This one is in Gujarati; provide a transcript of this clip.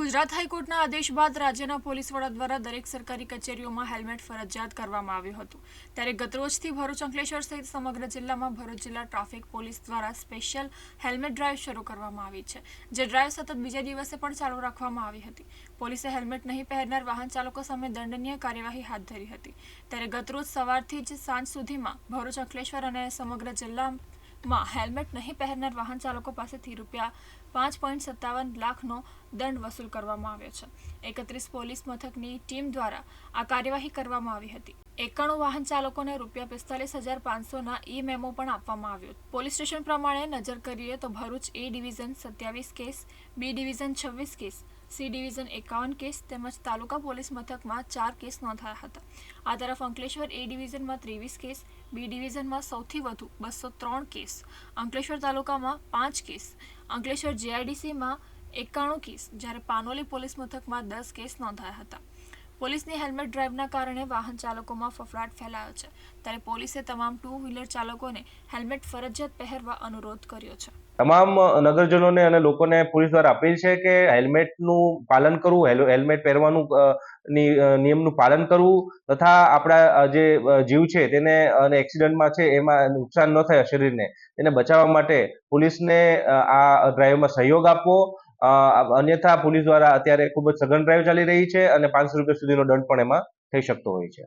ગુજરાત હાઈકોર્ટના આદેશ બાદ રાજ્યના પોલીસ વડા દ્વારા દરેક સરકારી કચેરીઓમાં હેલ્મેટ ફરજિયાત કરવામાં આવ્યું હતું. ત્યારે ગતરોજથી ભરૂચ અંકલેશ્વર સહિત સમગ્ર જિલ્લામાં ભરૂચ જિલ્લા ટ્રાફિક પોલીસ દ્વારા સ્પેશિયલ હેલ્મેટ ડ્રાઈવ શરૂ કરવામાં આવી છે, જે ડ્રાઈવ સતત બીજા દિવસે પણ ચાલુ રાખવામાં આવી હતી. પોલીસે હેલ્મેટ નહીં પહેરનાર વાહન ચાલકો સામે દંડનીય કાર્યવાહી હાથ ધરી હતી. ત્યારે ગતરોજ સવારથી જ સાંજ સુધીમાં ભરૂચ અંકલેશ્વર અને સમગ્ર જિલ્લામાં હેલ્મેટ નહીં પહેરનાર વાહન ચાલકો પાસેથી રૂપિયા પાંચ પોઈન્ટ સત્તાવન લાખનો દંડ વસૂલ કરવામાં આવ્યો છે. એકત્રીસ પોલીસ મથકની ટીમ દ્વારા આ કાર્યવાહી કરવામાં આવી હતી. એકાણું વાહન ચાલકોને રૂપિયા પિસ્તાલીસ હજાર પાંચસોના ઈ મેમો પણ આપવામાં આવ્યો. પોલીસ સ્ટેશન પ્રમાણે નજર કરીએ તો ભરૂચ એ ડિવિઝન સત્યાવીસ કેસ, બી ડિવિઝન છવ્વીસ કેસ સી ડિવિઝન એકાવન કેસ તેમજ તાલુકા પોલીસ મથકમાં ચાર કેસ નોંધાયા હતા. આ તરફ અંકલેશ્વર એ ડિવિઝનમાં ત્રેવીસ કેસ, બી ડિવિઝનમાં સૌથી વધુ બસો ત્રણ કેસ, અંકલેશ્વર તાલુકામાં પાંચ કેસ, અંકલેશ્વર જીઆઈડીસીમાં એકાણું કેસ, જ્યારે પાનોલી પોલીસ મથકમાં દસ કેસ નોંધાયા હતા. પોલીસની હેલ્મેટ ડ્રાઈવના કારણે વાહન ચાલકોમાં ફફડાટ ફેલાયો છે. ત્યારે પોલીસે તમામ ટુ વ્હીલર ચાલકોને હેલ્મેટ ફરજિયાત પહેરવા અનુરોધ કર્યો છે. તમામ નગરજનોને અને લોકોને પોલીસ દ્વારા અપીલ છે કે હેલ્મેટનું પાલન કરવું, હેલ- હેલ્મેટ પહેરવાનું નિયમનું પાલન કરવું તથા આપણા જે જીવ છે તેને અને એક્સિડન્ટમાં છે એમાં નુકસાન ન થાય શરીરને, તેને બચાવવા માટે પોલીસને આ ડ્રાઈવમાં સહયોગ આપવો અન્યથા પોલીસ દ્વારા અત્યારે ખૂબ જ સઘન ડ્રાઈવ ચાલી રહી છે અને પાંચસો રૂપિયા સુધીનો દંડ પણ એમાં થઈ શકતો હોય છે.